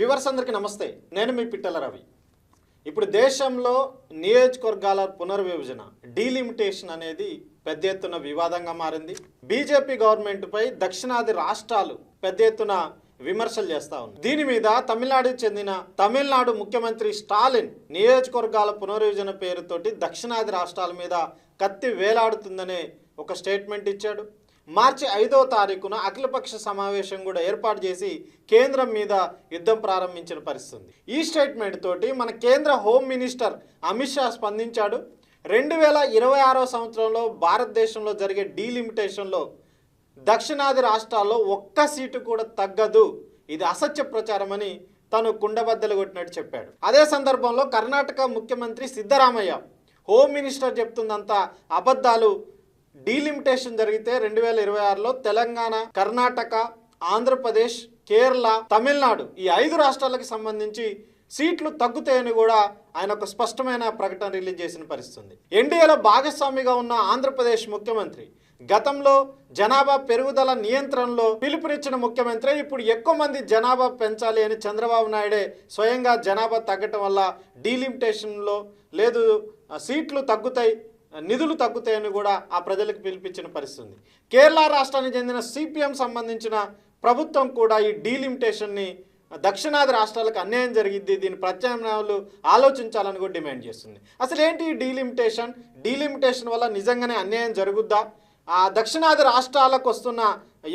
Viewers అందరికీ నమస్తే. నేను మీ పిట్టల రవి. ఇప్పుడు దేశంలో నియోజకవర్గాల పునర్విభజన డీలిమిటేషన్ అనేది పెద్ద ఎత్తున వివాదంగా మారింది. బీజేపీ గవర్నమెంట్పై దక్షిణాది రాష్ట్రాలు పెద్ద ఎత్తున విమర్శలు చేస్తా ఉన్నాయి. దీని మీద తమిళనాడుకు చెందిన తమిళనాడు ముఖ్యమంత్రి స్టాలిన్ నియోజకవర్గాల పునర్విభజన పేరుతోటి దక్షిణాది రాష్ట్రాల మీద కత్తి వేలాడుతుందనే ఒక స్టేట్మెంట్ ఇచ్చాడు. మార్చి ఐదో తారీఖున అఖిలపక్ష సమావేశం కూడా ఏర్పాటు చేసి కేంద్రం మీద యుద్ధం ప్రారంభించిన పరిస్థితి. ఈ స్టేట్మెంట్ తోటి మన కేంద్ర హోమ్ మినిస్టర్ అమిత్ షా స్పందించాడు. రెండు వేల ఇరవై ఆరో సంవత్సరంలో భారతదేశంలో జరిగే డీలిమిటేషన్లో దక్షిణాది రాష్ట్రాల్లో ఒక్క సీటు కూడా తగ్గదు. ఇది అసత్య ప్రచారం అని తను కుండబద్దలు కొట్టినట్టు చెప్పాడు. అదే సందర్భంలో కర్ణాటక ముఖ్యమంత్రి సిద్ధరామయ్య హోమ్ మినిస్టర్ చెప్తుందంతా అబద్ధాలు డీలిమిటేషన్ జరిగితే రెండు వేల ఇరవై ఆరులో తెలంగాణ కర్ణాటక ఆంధ్రప్రదేశ్ కేరళ తమిళనాడు ఈ ఐదు రాష్ట్రాలకు సంబంధించి సీట్లు తగ్గుతాయని కూడా ఆయన ఒక స్పష్టమైన ప్రకటన రిలీజ్ చేసిన పరిస్థితుంది. ఎన్డీఏలో భాగస్వామిగా ఉన్న ఆంధ్రప్రదేశ్ ముఖ్యమంత్రి గతంలో జనాభా పెరుగుదల నియంత్రణలో పిలుపునిచ్చిన ముఖ్యమంత్రి ఇప్పుడు ఎక్కువ మంది జనాభా పెంచాలి అని చంద్రబాబు నాయుడే స్వయంగా జనాభా తగ్గటం వల్ల డీలిమిటేషన్లో లేదు సీట్లు తగ్గుతాయి నిధులు తగ్గుతాయని కూడా ఆ ప్రజలకు పిలిపించిన పరిస్థితి ఉంది కేరళ రాష్ట్రానికి చెందిన సిపిఎం సంబంధించిన ప్రభుత్వం కూడా ఈ డీలిమిటేషన్ని దక్షిణాది రాష్ట్రాలకు అన్యాయం జరిగిద్ది దీని ప్రత్యామ్నాయాలు ఆలోచించాలని కూడా డిమాండ్ చేస్తుంది. అసలు ఏంటి ఈ డీలిమిటేషన్? డీలిమిటేషన్ వల్ల నిజంగానే అన్యాయం జరుగుద్దా? ఆ దక్షిణాది రాష్ట్రాలకు వస్తున్న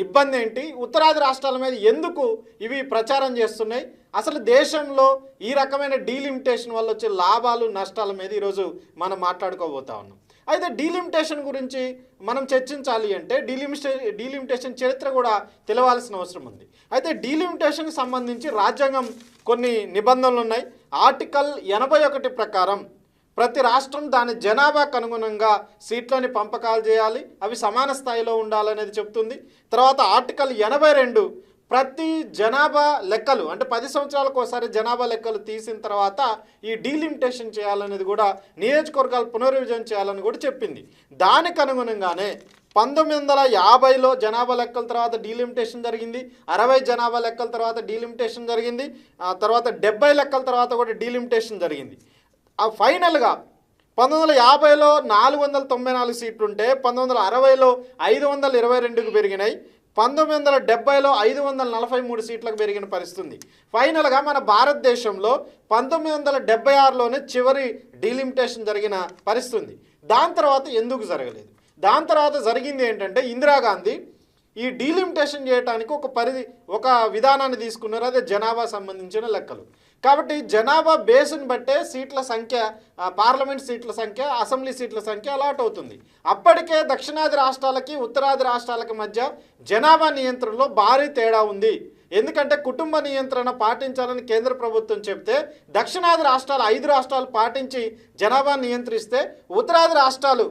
ఇబ్బంది ఏంటి? ఉత్తరాది రాష్ట్రాల మీద ఎందుకు ఇవి ప్రచారం చేస్తున్నాయి? అసలు దేశంలో ఈ రకమైన డీలిమిటేషన్ వల్ల వచ్చే లాభాలు నష్టాల మీద ఈరోజు మనం మాట్లాడుకోబోతా ఉన్నాం. అయితే డీలిమిటేషన్ గురించి మనం చర్చించాలి అంటే డీలిమిటే డీలిమిటేషన్ చరిత్ర కూడా తెలవాల్సిన అవసరం ఉంది. అయితే డీలిమిటేషన్కి సంబంధించి రాజ్యాంగం కొన్ని నిబంధనలు ఉన్నాయి. ఆర్టికల్ ఎనభై ఒకటి ప్రకారం ప్రతి రాష్ట్రం దాని జనాభాకు అనుగుణంగా సీట్లని పంపకాలు చేయాలి. అవి సమాన స్థాయిలో ఉండాలనేది చెప్తుంది. తర్వాత ఆర్టికల్ ఎనభై రెండు ప్రతి జనాభా లెక్కలు అంటే పది సంవత్సరాలకు ఒకసారి జనాభా లెక్కలు తీసిన తర్వాత ఈ డీలిమిటేషన్ చేయాలనేది కూడా నియోజకవర్గాలు పునర్విభజన చేయాలని కూడా చెప్పింది. దానికి అనుగుణంగానే పంతొమ్మిది వందల యాభైలో జనాభా లెక్కల తర్వాత డీలిమిటేషన్ జరిగింది అరవై జనాభా లెక్కల తర్వాత డీలిమిటేషన్ జరిగింది ఆ తర్వాత డెబ్బై లెక్కల తర్వాత కూడా డీలిమిటేషన్ జరిగింది. ఆ ఫైనల్గా పంతొమ్మిది వందల యాభైలో నాలుగు వందల తొంభై నాలుగు సీట్లు ఉంటే పంతొమ్మిది వందల అరవైలో ఐదు వందల ఇరవై రెండుకు పెరిగినాయి పంతొమ్మిది వందల డెబ్బైలో ఐదు వందల నలభై మూడు సీట్లకు పెరిగిన పరిస్థితి ఉంది ఫైనల్గా మన భారతదేశంలో పంతొమ్మిది వందల డెబ్బై ఆరులోనే చివరి డీలిమిటేషన్ జరిగిన పరిస్థితి ఉంది దాని తర్వాత ఎందుకు జరగలేదు? దాని తర్వాత జరిగింది ఏంటంటే ఇందిరాగాంధీ ఈ డీలిమిటేషన్ చేయడానికి ఒక పరిధి ఒక విధానాన్ని తీసుకున్నారు. అదే జనాభా సంబంధించిన లెక్కలు. కాబట్టి జనాభా బేస్ని బట్టే సీట్ల సంఖ్య పార్లమెంట్ సీట్ల సంఖ్య అసెంబ్లీ సీట్ల సంఖ్య అలాట్ అవుతుంది. అప్పటికే దక్షిణాది రాష్ట్రాలకి ఉత్తరాది రాష్ట్రాలకి మధ్య జనాభా నియంత్రణలో భారీ తేడా ఉంది. ఎందుకంటే కుటుంబ నియంత్రణ పాటించాలని కేంద్ర ప్రభుత్వం చెప్తే దక్షిణాది రాష్ట్రాలు ఐదు రాష్ట్రాలు పాటించి జనాభా నియంత్రిస్తే ఉత్తరాది రాష్ట్రాలు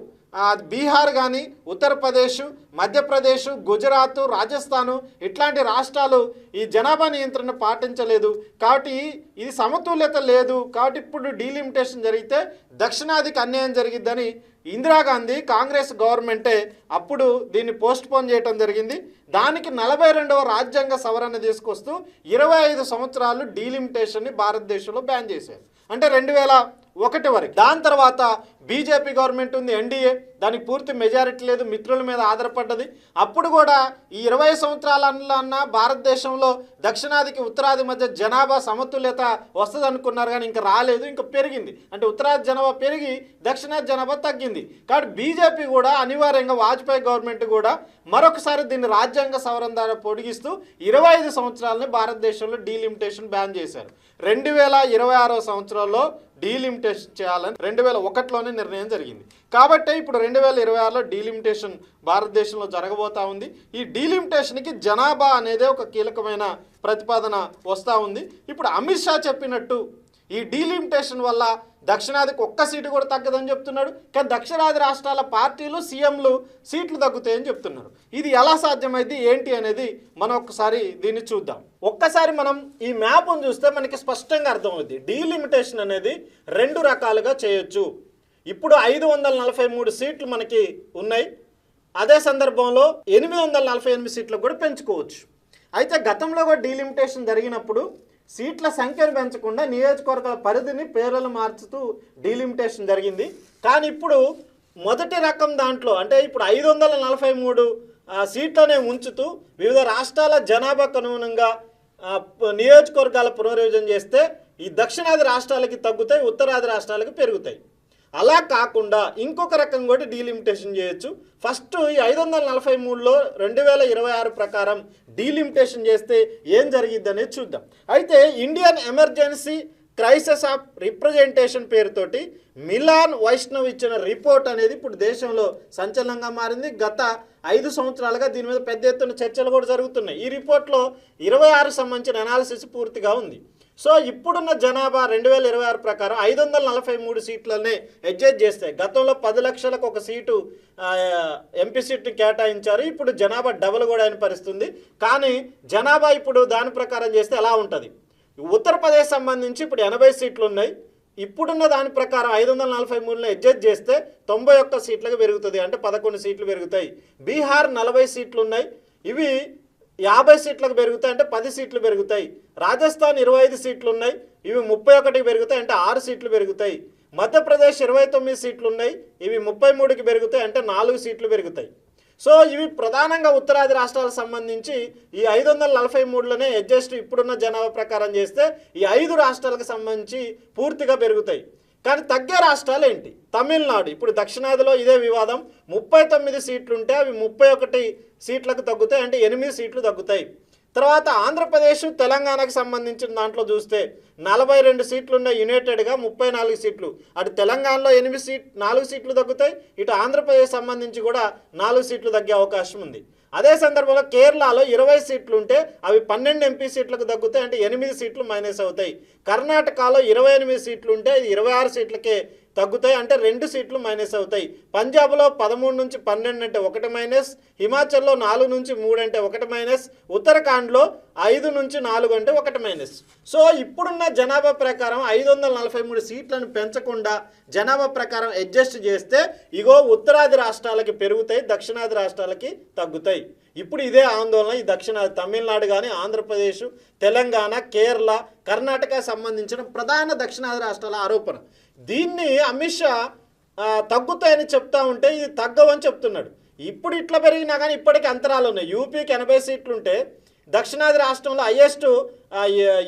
బీహార్ కానీ ఉత్తరప్రదేశ్ మధ్యప్రదేశ్ గుజరాత్ రాజస్థాను ఇట్లాంటి రాష్ట్రాలు ఈ జనాభా నియంత్రణ పాటించలేదు. కాబట్టి ఇది సమతుల్యత లేదు. కాబట్టి ఇప్పుడు డీలిమిటేషన్ జరిగితే దక్షిణాదికి అన్యాయం జరిగిద్దని ఇందిరాగాంధీ కాంగ్రెస్ గవర్నమెంటే అప్పుడు దీన్ని పోస్ట్ పోన్ చేయడం జరిగింది. దానికి నలభై రెండవ రాజ్యాంగ సవరణ తీసుకొస్తూ ఇరవై ఐదు సంవత్సరాలు డీలిమిటేషన్ని భారతదేశంలో బ్యాన్ చేశారు. అంటే రెండు వేల ఒకటి వరకు. దాని తర్వాత బీజేపీ గవర్నమెంట్ ఉంది ఎన్డీఏ. దానికి పూర్తి మెజారిటీ లేదు మిత్రుల మీద ఆధారపడ్డది. అప్పుడు కూడా ఈ ఇరవై సంవత్సరాల అన్న భారతదేశంలో దక్షిణాదికి ఉత్తరాది మధ్య జనాభా సమతుల్యత వస్తుంది అనుకున్నారు కానీ ఇంకా రాలేదు ఇంకా పెరిగింది. అంటే ఉత్తరాది జనాభా పెరిగి దక్షిణాది జనాభా తగ్గింది. కాబట్టి బీజేపీ కూడా అనివార్యంగా వాజ్పేయి గవర్నమెంట్ కూడా మరొకసారి దీన్ని రాజ్యాంగ సవరణ ద్వారా పొడిగిస్తూ ఇరవై ఐదు సంవత్సరాలని భారతదేశంలో డీలిమిటేషన్ బ్యాన్ చేశారు. రెండు వేల ఇరవై ఆరో సంవత్సరంలో డీలిమిటేషన్ చేయాలని రెండు వేల ఒకటిలోనే నిర్ణయం జరిగింది. కాబట్టి ఇప్పుడు రెండు వేల ఇరవై ఆరులో డీలిమిటేషన్ భారతదేశంలో జరగబోతా ఉంది. ఈ డీలిమిటేషన్కి జనాభా అనేది ఒక కీలకమైన ప్రతిపాదన వస్తూ ఉంది. ఇప్పుడు అమిత్ షా చెప్పినట్టు ఈ డీలిమిటేషన్ వల్ల దక్షిణాదికి ఒక్క సీటు కూడా తగ్గదని చెప్తున్నాడు. కానీ దక్షిణాది రాష్ట్రాల పార్టీలు సీఎంలు సీట్లు తగ్గుతాయని చెప్తున్నారు. ఇది ఎలా సాధ్యమైంది ఏంటి అనేది మనం ఒకసారి దీన్ని చూద్దాం. ఒక్కసారి మనం ఈ మ్యాప్ను చూస్తే మనకి స్పష్టంగా అర్థమవుద్ది. డీలిమిటేషన్ అనేది రెండు రకాలుగా చేయొచ్చు. ఇప్పుడు ఐదు వందల నలభై మూడు సీట్లు మనకి ఉన్నాయి. అదే సందర్భంలో ఎనిమిది వందల నలభై ఎనిమిది సీట్లకు కూడా పెంచుకోవచ్చు. అయితే గతంలో కూడా డీలిమిటేషన్ జరిగినప్పుడు సీట్ల సంఖ్యను పెంచకుండా నియోజకవర్గాల పరిధిని పేర్లను మార్చుతూ డీలిమిటేషన్ జరిగింది. కానీ ఇప్పుడు మొదటి రకం దాంట్లో అంటే ఇప్పుడు ఐదు వందల నలభై మూడు సీట్లనే ఉంచుతూ వివిధ రాష్ట్రాల జనాభాకు అనుగుణంగా నియోజకవర్గాల పునర్విభజన చేస్తే ఈ దక్షిణాది రాష్ట్రాలకి తగ్గుతాయి ఉత్తరాది రాష్ట్రాలకి పెరుగుతాయి. అలా కాకుండా ఇంకొక రకం కూడా డీలిమిటేషన్ చేయొచ్చు. ఫస్ట్ ఈ ఐదు వందల నలభై మూడులో రెండు వేల ఇరవై ఆరు ప్రకారం డీలిమిటేషన్ చేస్తే ఏం జరిగిద్ది అనేది చూద్దాం. అయితే Indian emergency crisis of representation పేరుతోటి మిలాన్ వైష్ణవ్ ఇచ్చిన రిపోర్ట్ అనేది ఇప్పుడు దేశంలో సంచలనంగా మారింది. గత ఐదు సంవత్సరాలుగా దీని మీద పెద్ద ఎత్తున చర్చలు కూడా జరుగుతున్నాయి. ఈ రిపోర్ట్లో ఇరవై ఆరు సంబంధించిన అనాలిసిస్ పూర్తిగా ఉంది. సో ఇప్పుడున్న జనాభా రెండు వేల ఇరవై ఆరు ప్రకారం ఐదు వందల నలభై మూడు సీట్లనే అడ్జస్ట్ చేస్తాయి గతంలో పది లక్షలకు ఒక సీటు ఎంపీ సీట్ని కేటాయించారు. ఇప్పుడు జనాభా డబుల్ కూడా అయిన పరిస్థితుంది. కానీ జనాభా ఇప్పుడు దాని ప్రకారం చేస్తే ఎలా ఉంటుంది. ఉత్తరప్రదేశ్ సంబంధించి ఇప్పుడు ఎనభై సీట్లు ఉన్నాయి ఇప్పుడున్న దాని ప్రకారం ఐదు వందల నలభై మూడులో అడ్జస్ట్ చేస్తే తొంభై ఒక్క సీట్లకు పెరుగుతుంది అంటే పదకొండు సీట్లు పెరుగుతాయి. బీహార్ నలభై సీట్లు ఉన్నాయి ఇవి యాభై సీట్లకు పెరుగుతాయి అంటే పది సీట్లు పెరుగుతాయి. రాజస్థాన్ ఇరవై ఐదు సీట్లు ఉన్నాయి ఇవి ముప్పై ఒకటికి పెరుగుతాయి అంటే ఆరు సీట్లు పెరుగుతాయి. మధ్యప్రదేశ్ ఇరవై తొమ్మిది సీట్లు ఉన్నాయి ఇవి ముప్పై మూడుకి పెరుగుతాయి అంటే నాలుగు సీట్లు పెరుగుతాయి. సో ఇవి ప్రధానంగా ఉత్తరాది రాష్ట్రాలకు సంబంధించి ఈ ఐదు వందల నలభై మూడులోనే అడ్జస్ట్ ఇప్పుడున్న జనాభా ప్రకారం చేస్తే ఈ ఐదు రాష్ట్రాలకు సంబంధించి పూర్తిగా పెరుగుతాయి. కానీ తగ్గే రాష్ట్రాలు ఏంటి? తమిళనాడు. ఇప్పుడు దక్షిణాదిలో ఇదే వివాదం. ముప్పై తొమ్మిది సీట్లు ఉంటే అవి ముప్పై ఒకటి సీట్లకు తగ్గుతాయి అంటే ఎనిమిది సీట్లు తగ్గుతాయి. తర్వాత ఆంధ్రప్రదేశ్ తెలంగాణకు సంబంధించిన దాంట్లో చూస్తే నలభై రెండు సీట్లున్న యునైటెడ్గా ముప్పై నాలుగు సీట్లు. అటు తెలంగాణలో ఎనిమిది సీట్ నాలుగు సీట్లు తగ్గుతాయి. ఇటు ఆంధ్రప్రదేశ్ సంబంధించి కూడా నాలుగు సీట్లు తగ్గే అవకాశం ఉంది. అదే సందర్భంలో కేరళలో ఇరవై సీట్లు ఉంటే అవి పన్నెండు ఎంపీ సీట్లకు తగ్గుతాయి అంటే ఎనిమిది సీట్లు మైనస్ అవుతాయి. కర్ణాటకలో ఇరవై ఎనిమిది సీట్లు ఉంటే ఇది ఇరవై ఆరు సీట్లకే తగ్గుతాయి అంటే రెండు సీట్లు మైనస్ అవుతాయి. పంజాబ్లో పదమూడు నుంచి పన్నెండు అంటే ఒకటి మైనస్ హిమాచల్లో నాలుగు నుంచి మూడు అంటే ఒకటి మైనస్ ఉత్తరాఖండ్లో ఐదు నుంచి నాలుగు అంటే ఒకటి మైనస్. సో ఇప్పుడున్న జనాభా ప్రకారం ఐదు వందల నలభై మూడు సీట్లను పెంచకుండా జనాభా ప్రకారం అడ్జస్ట్ చేస్తే ఇగో ఉత్తరాది రాష్ట్రాలకి పెరుగుతాయి దక్షిణాది రాష్ట్రాలకి తగ్గుతాయి. ఇప్పుడు ఇదే ఆందోళన ఈ దక్షిణ తమిళనాడు కానీ ఆంధ్రప్రదేశ్ తెలంగాణ కేరళ కర్ణాటక సంబంధించిన ప్రధాన దక్షిణాది రాష్ట్రాల ఆరోపణ. దీన్ని అమిత్ షా తగ్గుతాయని చెప్తా ఉంటే ఇది తగ్గవని చెప్తున్నాడు. ఇప్పుడు ఇట్లా పెరిగినా కానీ ఇప్పటికీ అంతరాలు ఉన్నాయి. యూపీకి ఎనభై సీట్లుంటే దక్షిణాది రాష్ట్రంలో హయ్యెస్ట్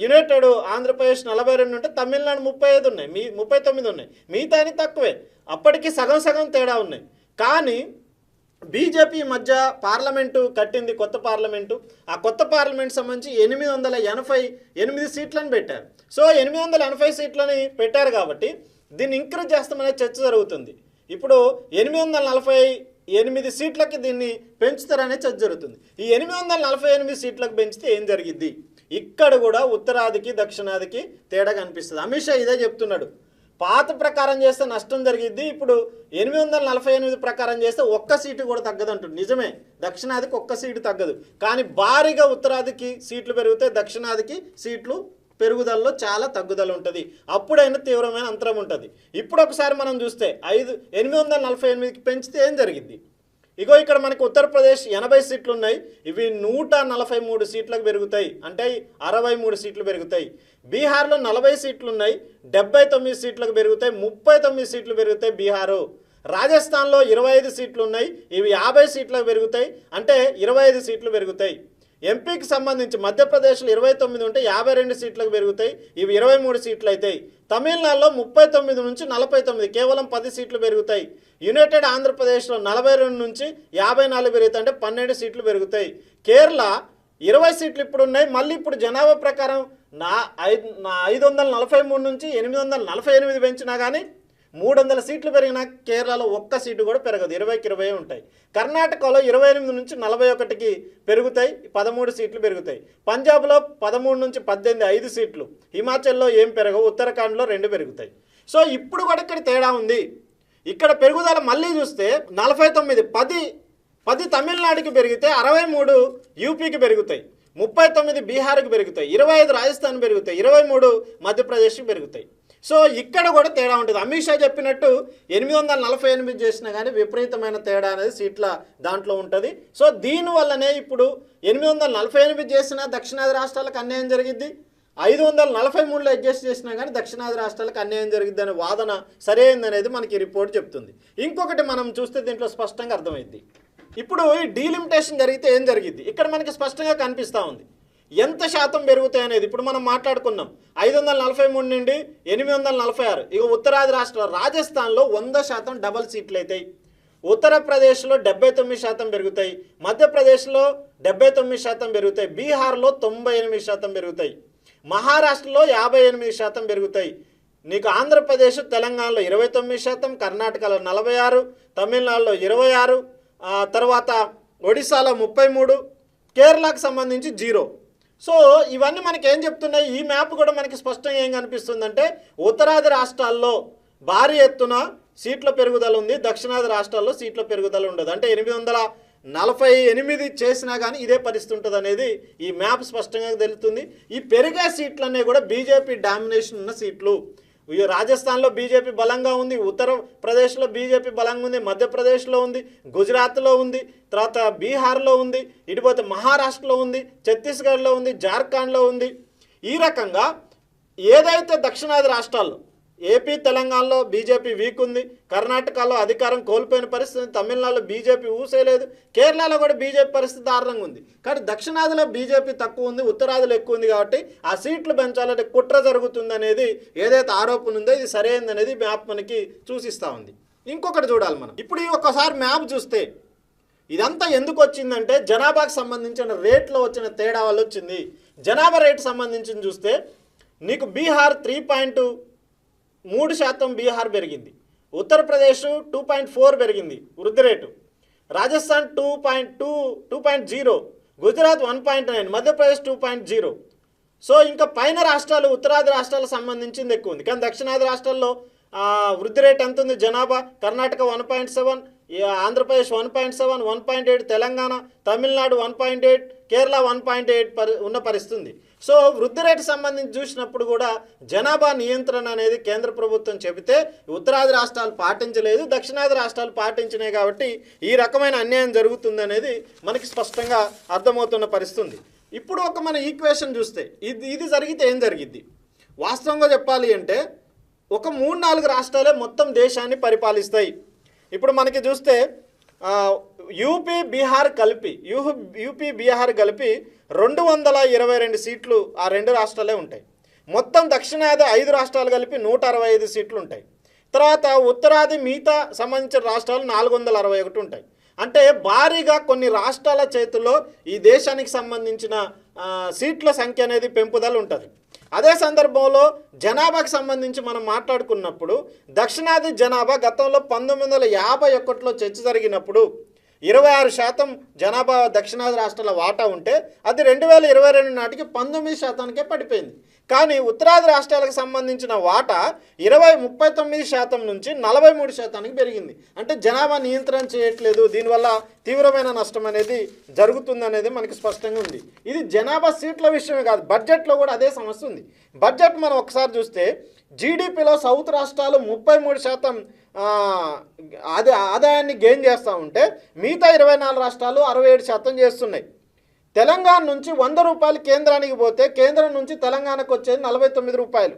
యునైటెడ్ ఆంధ్రప్రదేశ్ నలభై రెండు ఉంటే తమిళనాడు ముప్పై ఐదు ఉన్నాయి. మీ ముప్పై తొమ్మిది ఉన్నాయి. మిగతా అని తక్కువే. అప్పటికి సగం సగం తేడా ఉన్నాయి. కానీ బీజేపీ మధ్య పార్లమెంటు కట్టింది కొత్త పార్లమెంటు. ఆ కొత్త పార్లమెంట్ సంబంధించి ఎనిమిది వందల ఎనభై ఎనిమిది సీట్లను పెట్టారు. సో ఎనిమిది వందల ఎనభై సీట్లని పెట్టారు కాబట్టి దీన్ని ఇంక్రీజ్ చేస్తామనే చర్చ జరుగుతుంది. ఇప్పుడు ఎనిమిది వందల నలభై ఎనిమిది సీట్లకి దీన్ని పెంచుతారనే చర్చ జరుగుతుంది. ఈ ఎనిమిది వందల నలభై ఎనిమిది సీట్లకు పెంచితే ఏం జరిగిద్ది? ఇక్కడ కూడా ఉత్తరాదికి దక్షిణాదికి తేడా కనిపిస్తుంది. అమిత్ షా ఇదే చెప్తున్నాడు. పాత ప్రకారం చేస్తే నష్టం జరిగిద్ది ఇప్పుడు ఎనిమిది వందల నలభై ఎనిమిది ప్రకారం చేస్తే ఒక్క సీటు కూడా తగ్గదంటుంది. నిజమే. దక్షిణాదికి ఒక్క సీటు తగ్గదు. కానీ భారీగా ఉత్తరాదికి సీట్లు పెరిగితే దక్షిణాదికి సీట్లు పెరుగుదలలో చాలా తగ్గుదల ఉంటుంది. అప్పుడైనా తీవ్రమైన అంతరం ఉంటుంది. ఇప్పుడు ఒకసారి మనం చూస్తే ఐదు ఎనిమిది వందల నలభై ఎనిమిదికి పెంచితే ఏం జరిగింది ఇగో ఇక్కడ మనకు ఉత్తరప్రదేశ్ ఎనభై సీట్లు ఉన్నాయి ఇవి నూట నలభై మూడు సీట్లకు పెరుగుతాయి. అంటే అరవై మూడు సీట్లు పెరుగుతాయి. బీహార్లో నలభై సీట్లు ఉన్నాయి డెబ్బై తొమ్మిది సీట్లకు పెరుగుతాయి. ముప్పై తొమ్మిది సీట్లు పెరుగుతాయి బీహారు. రాజస్థాన్లో ఇరవై ఐదు సీట్లు ఉన్నాయి ఇవి యాభై సీట్లకు పెరుగుతాయి. అంటే ఇరవై ఐదు సీట్లు పెరుగుతాయి. ఎంపీకి సంబంధించి మధ్యప్రదేశ్లో ఇరవై తొమ్మిది ఉంటే యాభై రెండు సీట్లకు పెరుగుతాయి. ఇవి ఇరవై మూడు సీట్లు అవుతాయి తమిళనాడులో ముప్పై తొమ్మిది నుంచి నలభై తొమ్మిది కేవలం పది సీట్లు పెరుగుతాయి. యునైటెడ్ ఆంధ్రప్రదేశ్లో నలభై రెండు నుంచి యాభై నాలుగు పెరుగుతాయి అంటే పన్నెండు సీట్లు పెరుగుతాయి. కేరళ ఇరవై సీట్లు ఇప్పుడు ఉన్నాయి. మళ్ళీ ఇప్పుడు జనాభా ప్రకారం నా ఐదు నా ఐదు వందల నలభై మూడు నుంచి ఎనిమిది వందల నలభై ఎనిమిది పెంచినా కానీ మూడు వందల సీట్లు పెరిగిన కేరళలో ఒక్క సీటు కూడా పెరగదు. ఇరవైకి ఇరవై ఉంటాయి. కర్ణాటకలో ఇరవై ఎనిమిది నుంచి నలభై ఒకటికి పెరుగుతాయి. పదమూడు సీట్లు పెరుగుతాయి. పంజాబ్లో పదమూడు నుంచి పద్దెనిమిది ఐదు సీట్లు. హిమాచల్లో ఏం పెరగవు. ఉత్తరాఖండ్లో రెండు పెరుగుతాయి. సో ఇప్పుడు కూడా ఇక్కడ తేడా ఉంది. ఇక్కడ పెరుగుదల మళ్ళీ చూస్తే నలభై తొమ్మిది పది పది తమిళనాడుకి పెరిగితే అరవై మూడు యూపీకి పెరుగుతాయి. ముప్పై తొమ్మిది బీహార్కి పెరుగుతాయి. ఇరవై ఐదు రాజస్థాన్ పెరుగుతాయి. ఇరవై మూడు మధ్యప్రదేశ్కి పెరుగుతాయి. సో ఇక్కడ కూడా తేడా ఉంటుంది. అమిత్ షా చెప్పినట్టు ఎనిమిది వందల నలభై ఎనిమిది చేసినా కానీ విపరీతమైన తేడా అనేది సీట్ల దాంట్లో ఉంటుంది. సో దీనివల్లనే ఇప్పుడు ఎనిమిది వందల నలభై ఎనిమిది చేసిన దక్షిణాది రాష్ట్రాలకు అన్యాయం జరిగిద్ది. ఐదు వందల నలభై మూడులో అడ్జస్ట్ చేసినా కానీ దక్షిణాది రాష్ట్రాలకు అన్యాయం జరిగిద్దనే వాదన సరైందనేది మనకి రిపోర్ట్ చెప్తుంది. ఇంకొకటి మనం చూస్తే దీంట్లో స్పష్టంగా అర్థమైంది ఇప్పుడు ఈ డీలిమిటేషన్ జరిగితే ఏం జరిగింది ఇక్కడ మనకి స్పష్టంగా కనిపిస్తూ ఉంది. ఎంత శాతం పెరుగుతాయి అనేది ఇప్పుడు మనం మాట్లాడుకున్నాం. ఐదు వందల నలభై మూడు నుండి ఎనిమిది వందల నలభై ఆరు. ఇక ఉత్తరాది రాష్ట్ర రాజస్థాన్లో వంద శాతం డబల్ సీట్లు అవుతాయి ఉత్తరప్రదేశ్లో డెబ్బై తొమ్మిది శాతం పెరుగుతాయి మధ్యప్రదేశ్లో డెబ్బై తొమ్మిది శాతం పెరుగుతాయి బీహార్లో తొంభై ఎనిమిది శాతం పెరుగుతాయి మహారాష్ట్రలో యాభై ఎనిమిది శాతం పెరుగుతాయి నీకు ఆంధ్రప్రదేశ్ తెలంగాణలో ఇరవై తొమ్మిది శాతం కర్ణాటకలో నలభై ఆరు తమిళనాడులో ఇరవై ఆరు తర్వాత ఒడిశాలో ముప్పై మూడు కేరళకు సంబంధించి జీరో. సో ఇవన్నీ మనకి ఏం చెప్తున్నాయి? ఈ మ్యాప్ కూడా మనకి స్పష్టంగా ఏం కనిపిస్తుందంటే ఉత్తరాది రాష్ట్రాల్లో భారీ ఎత్తున సీట్ల పెరుగుదల ఉంది. దక్షిణాది రాష్ట్రాల్లో సీట్ల పెరుగుదల ఉండదు. అంటే ఎనిమిది వందల నలభై ఎనిమిది చేసినా కానీ ఇదే పరిస్థితి ఉంటుంది అనేది ఈ మ్యాప్ స్పష్టంగా తెలుస్తుంది. ఈ పెరిగే సీట్లన్నీ కూడా బీజేపీ డామినేషన్ ఉన్న సీట్లు. రాజస్థాన్లో బీజేపీ బలంగా ఉంది ఉత్తరప్రదేశ్లో బీజేపీ బలంగా ఉంది మధ్యప్రదేశ్లో ఉంది గుజరాత్లో ఉంది తర్వాత బీహార్లో ఉంది ఇటుపోతే మహారాష్ట్రలో ఉంది ఛత్తీస్గఢ్లో ఉంది జార్ఖండ్లో ఉంది. ఈ రకంగా ఏదైతే దక్షిణాది రాష్ట్రాల్లో ఏపీ తెలంగాణలో బీజేపీ వీక్ ఉంది. కర్ణాటకలో అధికారం కోల్పోయిన పరిస్థితి తమిళనాడులో బీజేపీ ఊసేయలేదు కేరళలో కూడా బీజేపీ పరిస్థితి దారుణంగా ఉంది. కానీ దక్షిణాదిలో బీజేపీ తక్కువ ఉంది ఉత్తరాదిలో ఎక్కువ ఉంది కాబట్టి ఆ సీట్లు పెంచాలంటే కుట్ర జరుగుతుంది అనేది ఏదైతే ఆరోపణ ఉందో ఇది సరైనది మ్యాప్ మనకి చూసిస్తూ ఉంది. ఇంకొకటి చూడాలి మనం. ఇప్పుడు ఈ ఒక్కసారి మ్యాప్ చూస్తే ఇదంతా ఎందుకు వచ్చిందంటే జనాభాకు సంబంధించిన రేట్లో వచ్చిన తేడా వల్ల వచ్చింది. జనాభా రేటు సంబంధించి చూస్తే నీకు బీహార్ త్రీ పాయింట్ మూడు శాతం బీహార్ పెరిగింది. ఉత్తరప్రదేశ్ టూ పాయింట్ ఫోర్ పెరిగింది. వృద్ధి rate. Rajasthan two point two two point zero. Gujarat one point nine. Madhya Pradesh two point zero. So ఇంకా పైన రాష్ట్రాలు ఉత్తరాది రాష్ట్రాలకు సంబంధించింది ఎక్కువ ఉంది. కానీ దక్షిణాది రాష్ట్రాల్లో వృద్ధి రేట్ ఎంత ఉంది? జనాభా Karnataka one point seven Andhra Pradesh one point seven one point eight Telangana Tamil Nadu one point eight Kerala one point eight పరి ఉన్న పరిస్థితి ఉంది. సో వృద్ధి రేటు సంబంధించి చూసినప్పుడు కూడా జనాభా నియంత్రణ అనేది కేంద్ర ప్రభుత్వం చెబితే ఉత్తరాది రాష్ట్రాలు పాటించలేదు దక్షిణాది రాష్ట్రాలు పాటించినాయి కాబట్టి ఈ రకమైన అన్యాయం జరుగుతుందనేది మనకి స్పష్టంగా అర్థమవుతున్న పరిస్థితి ఇప్పుడు ఒక మన ఈక్వేషన్ చూస్తే ఇది ఇది జరిగితే ఏం జరిగిద్ది? వాస్తవంగా చెప్పాలి అంటే ఒక మూడు నాలుగు రాష్ట్రాలే మొత్తం దేశాన్ని పరిపాలిస్తాయి. ఇప్పుడు మనకి చూస్తే యూపీ బీహార్ కలిపి యూహు యూపీ బీహార్ కలిపి రెండు వందల ఇరవై రెండు సీట్లు ఆ రెండు రాష్ట్రాలే ఉంటాయి. మొత్తం దక్షిణాది ఐదు రాష్ట్రాలు కలిపి నూట అరవై ఐదు సీట్లు ఉంటాయి. తర్వాత ఉత్తరాది మిగతా సంబంధించిన రాష్ట్రాలు నాలుగు వందల అరవై ఒకటి ఉంటాయి. అంటే భారీగా కొన్ని రాష్ట్రాల చేతుల్లో ఈ దేశానికి సంబంధించిన సీట్ల సంఖ్య అనేది పెంపుదల ఉంటుంది. అదే సందర్భంలో జనాభాకు సంబంధించి మనం మాట్లాడుకున్నప్పుడు దక్షిణాది జనాభా గతంలో పంతొమ్మిది వందల యాభై ఒకటిలో చర్చ జరిగినప్పుడు ఇరవై ఆరు శాతం జనాభా దక్షిణాది రాష్ట్రాల వాటా ఉంటే అది రెండు వేల ఇరవై రెండు నాటికి పంతొమ్మిది శాతానికే పడిపోయింది. కానీ ఉత్తరాది రాష్ట్రాలకు సంబంధించిన వాటా ఇరవై ముప్పై తొమ్మిది శాతం నుంచి నలభై మూడు శాతానికి పెరిగింది. అంటే జనాభా నియంత్రణ చేయట్లేదు. దీనివల్ల తీవ్రమైన నష్టం అనేది జరుగుతుంది అనేది మనకి స్పష్టంగా ఉంది. ఇది జనాభా సీట్ల విషయమే కాదు బడ్జెట్లో కూడా అదే సమస్య ఉంది. బడ్జెట్ మనం ఒకసారి చూస్తే జీడిపిలో సౌత్ రాష్ట్రాలు ముప్పై మూడు శాతం ఆదా ఆదాయాన్ని గెయిన్ చేస్తూ ఉంటే మిగతా ఇరవై నాలుగు రాష్ట్రాలు అరవై ఏడు శాతం చేస్తున్నాయి. తెలంగాణ నుంచి వంద రూపాయలు కేంద్రానికి పోతే కేంద్రం నుంచి తెలంగాణకు వచ్చేది నలభై తొమ్మిది రూపాయలు.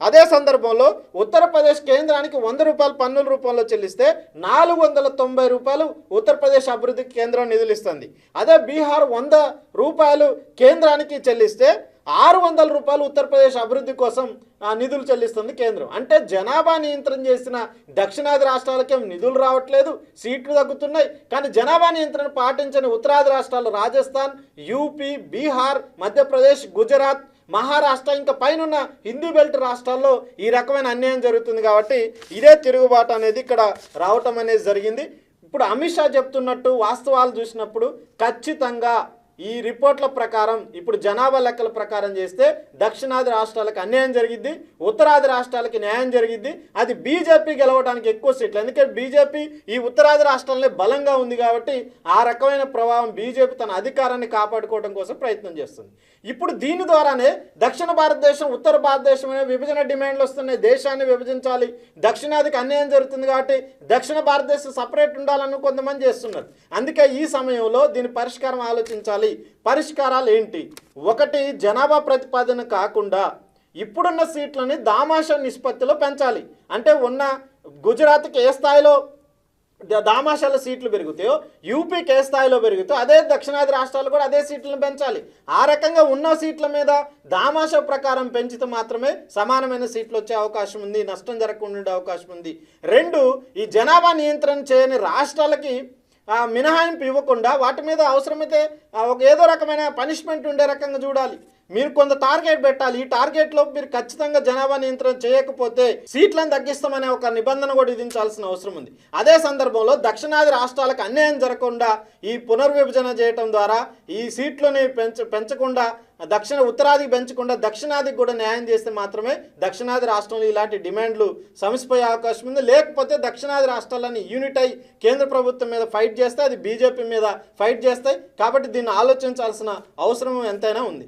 అదే సందర్భంలో ఉత్తరప్రదేశ్ కేంద్రానికి వంద రూపాయలు పన్నుల రూపంలో చెల్లిస్తే నాలుగు వందల తొంభై రూపాయలు ఉత్తరప్రదేశ్ అభివృద్ధి కేంద్రం నిధులు ఇస్తుంది. అదే బీహార్ వంద రూపాయలు కేంద్రానికి చెల్లిస్తే ఆరు వందల రూపాయలు ఉత్తరప్రదేశ్ అభివృద్ధి కోసం నిధులు చెల్లిస్తుంది కేంద్రం. అంటే జనాభా నియంత్రణ చేసిన దక్షిణాది రాష్ట్రాలకేం నిధులు రావట్లేదు సీట్లు తగ్గుతున్నాయి. కానీ జనాభా నియంత్రణ పాటించని ఉత్తరాది రాష్ట్రాలు రాజస్థాన్ యూపీ బీహార్ మధ్యప్రదేశ్ గుజరాత్ మహారాష్ట్ర ఇంకా పైనున్న హిందూ బెల్ట్ రాష్ట్రాల్లో ఈ రకమైన అన్యాయం జరుగుతుంది కాబట్టి ఇదే తిరుగుబాటు అనేది ఇక్కడ రావటం అనేది జరిగింది. ఇప్పుడు అమిత్ షా చెప్తున్నట్టు వాస్తవాలు చూసినప్పుడు ఖచ్చితంగా ఈ రిపోర్ట్ల ప్రకారం ఇప్పుడు జనాభా లెక్కల ప్రకారం చేస్తే దక్షిణాది రాష్ట్రాలకు అన్యాయం జరిగిద్ది ఉత్తరాది రాష్ట్రాలకి న్యాయం జరిగిద్ది అది బీజేపీ గెలవడానికి ఎక్కువ సీట్లు. ఎందుకంటే బీజేపీ ఈ ఉత్తరాది రాష్ట్రాలనే బలంగా ఉంది కాబట్టి ఆ రకమైన ప్రభావం బీజేపీ తన అధికారాన్ని కాపాడుకోవడం కోసం ప్రయత్నం చేస్తుంది. ఇప్పుడు దీని ద్వారానే దక్షిణ భారతదేశం ఉత్తర భారతదేశం అనే విభజన డిమాండ్లు వస్తున్నాయి. దేశాన్ని విభజించాలి. దక్షిణాదికి అన్యాయం జరుగుతుంది కాబట్టి దక్షిణ భారతదేశం సపరేట్ ఉండాలని కొంతమంది చేస్తున్నారు. అందుకే ఈ సమయంలో దీని పరిష్కారం ఆలోచించాలి. పరిష్కారాలు ఏంటి ఒకటి జనాభా ప్రతిపాదన కాకుండా ఇప్పుడున్న సీట్లని దామాషా నిష్పత్తిలో పెంచాలి. అంటే ఉన్న గుజరాత్కి ఏ స్థాయిలో దామాషాల సీట్లు పెరుగుతాయో యూపీకి ఏ స్థాయిలో పెరుగుతాయో అదే దక్షిణాది రాష్ట్రాలు కూడా అదే సీట్లను పెంచాలి. ఆ రకంగా ఉన్న సీట్ల మీద దామాషా ప్రకారం పెంచితే మాత్రమే సమానమైన సీట్లు వచ్చే అవకాశం ఉంది నష్టం జరగకుండా ఉండే అవకాశం ఉంది. రెండు ఈ జనాభా నియంత్రణ చేయని రాష్ట్రాలకి మినహాయింపు ఇవ్వకుండా వాటి మీద అవసరమైతే ఒక ఏదో రకమైన పనిష్మెంట్ ఉండే రకంగా చూడాలి. మీరు కొంత టార్గెట్ పెట్టాలి. ఈ టార్గెట్లో మీరు ఖచ్చితంగా జనాభా నియంత్రణ చేయకపోతే సీట్లను తగ్గిస్తామనే ఒక నిబంధన కూడా విధించాల్సిన అవసరం ఉంది. అదే సందర్భంలో దక్షిణాది రాష్ట్రాలకు అన్యాయం జరగకుండా ఈ పునర్విభజన చేయటం ద్వారా ఈ సీట్లని పెంచ పెంచకుండా దక్షిణ ఉత్తరాదికి పెంచకుండా దక్షిణాదికి కూడా న్యాయం చేస్తే మాత్రమే దక్షిణాది రాష్ట్రంలో ఇలాంటి డిమాండ్లు సమసిపోయే అవకాశం ఉంది. లేకపోతే దక్షిణాది రాష్ట్రాలని యూనిట్ అయి కేంద్ర ప్రభుత్వం మీద ఫైట్ చేస్తే అది బీజేపీ మీద ఫైట్ చేస్తాయి. కాబట్టి దీన్ని ఆలోచించాల్సిన అవసరం ఎంతైనా ఉంది.